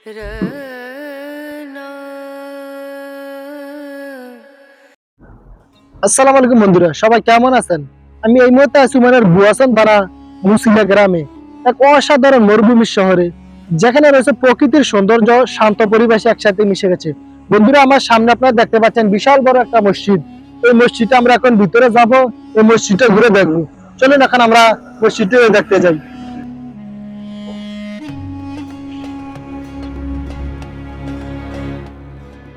আসসালামু আলাইকুম বন্ধুরা, সবাই কেমন আছেন? আমি এই মুহূর্তে আছি উমানের বুয়াসন থানা মুসিলা গ্রামে, এক অসাধারণ মরুভূমি শহরে, যেখানে রয়েছে প্রকৃতির সৌন্দর্য, শান্ত পরিবেশে একসাথে মিশে গেছে। বন্ধুরা, আমার সামনে আপনারা দেখতে পাচ্ছেন বিশাল বড় একটা মসজিদ। এই মসজিদটা আমরা এখন ভিতরে যাব, এই মসজিদটা ঘুরে দেখব। চলুন এখন আমরা মসজিদটা দেখতে যাই।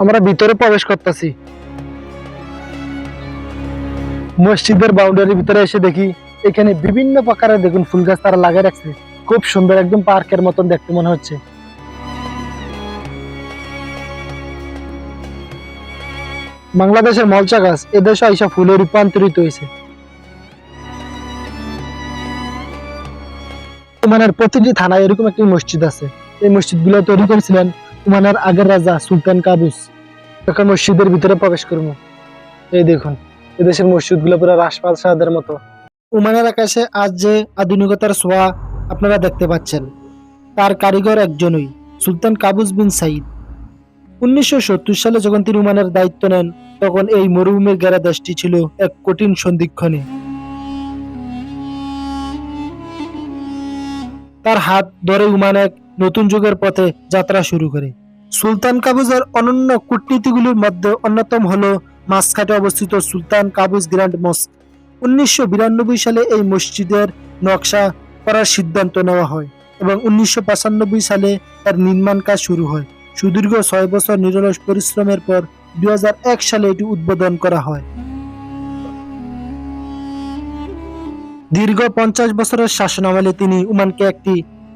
আমরা ভিতরে প্রবেশ করতেছি। মসজিদের বাউন্ডারির ভিতরে এসে দেখি, এখানে বিভিন্ন প্রকারের দেখুন ফুল গাছ তারা লাগিয়ে রাখছে। খুব সুন্দর একদম পার্কের মতন দেখতে মনে হচ্ছে। বাংলাদেশের মলচা গাছ এদেশে আইসা ফুলে রূপান্তরিত হয়েছে। উমানের প্রতিটি থানায় এরকম একটি মসজিদ আছে। এই মসজিদগুলো তৈরি করেছিলেন উমানের আগের রাজা সুলতান কাবুস। এখন মসজিদের ভিতরে প্রবেশ করব। এই দেখুন, এদেশের মসজিদগুলো পুরো রাজপ্রাসাদের মতো। উমানের আকাশে আজ যে আধুনিকতার ছোঁয়া আপনারা দেখতে পাচ্ছেন, তার কারিগর একজনই, সুলতান কাবুস বিন সাইদ উনিশশো সত্তর সালে যখন তিনি উমানের দায়িত্ব নেন, তখন এই মরুভূমির গেরা দেশটি ছিল এক কঠিন সন্ধিক্ষণে। তার হাত ধরে উমান এক নতুন যুগের পথে যাত্রা শুরু করে। সুলতান কাবুজের অনন্য কূটনীতিগুলির মধ্যে অন্যতম হল মাসকাটে অবস্থিত সুলতান কাবুজ গ্র্যান্ড মস্ক। উনিশশো বিরানব্বই সালে এই মসজিদের নকশা করার সিদ্ধান্ত নেওয়া হয় এবং উনিশশো পঁচানব্বই সালে এর নির্মাণ কাজ শুরু হয়। সুদীর্ঘ ছয় বছর নিরলস পরিশ্রমের পর দু হাজার এক সালে এটি উদ্বোধন করা হয়। দীর্ঘ পঞ্চাশ বছরের শাসনামলে তিনি উমানকে একটি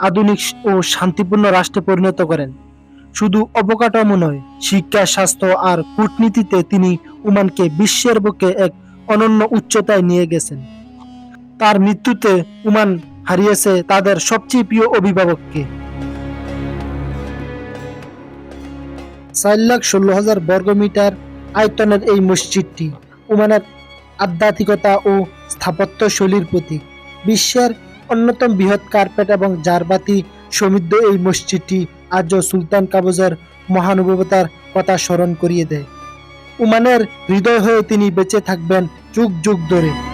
আধুনিক ও শান্তিপূর্ণ রাষ্ট্রে পরিণত করেন। শুধু অবকাঠামো নয়, শিক্ষা, স্বাস্থ্য আর কূটনীতিতে তিনি উমানকে বিশ্বের বুকে এক অনন্য উচ্চতায় নিয়ে গেছেন। তার মৃত্যুতে উমান হারিয়েছে তাদের সবচেয়ে প্রিয় অভিভাবককে। চার লাখ ষোলো হাজার বর্গমিটার আয়তনের এই মসজিদটি উমানের আধ্যাত্মিকতা ও স্থাপত্য শৈলীর প্রতীক। বিশ্বের অন্যতম বৃহৎ কার্পেট এবং জারবাতি সমৃদ্ধ এই মসজিদটি আজও সুলতান কাবুজের মহানুভবতার কথা স্মরণ করিয়ে দেয়। উমানের হৃদয় হয়ে তিনি বেঁচে থাকবেন যুগ যুগ ধরে।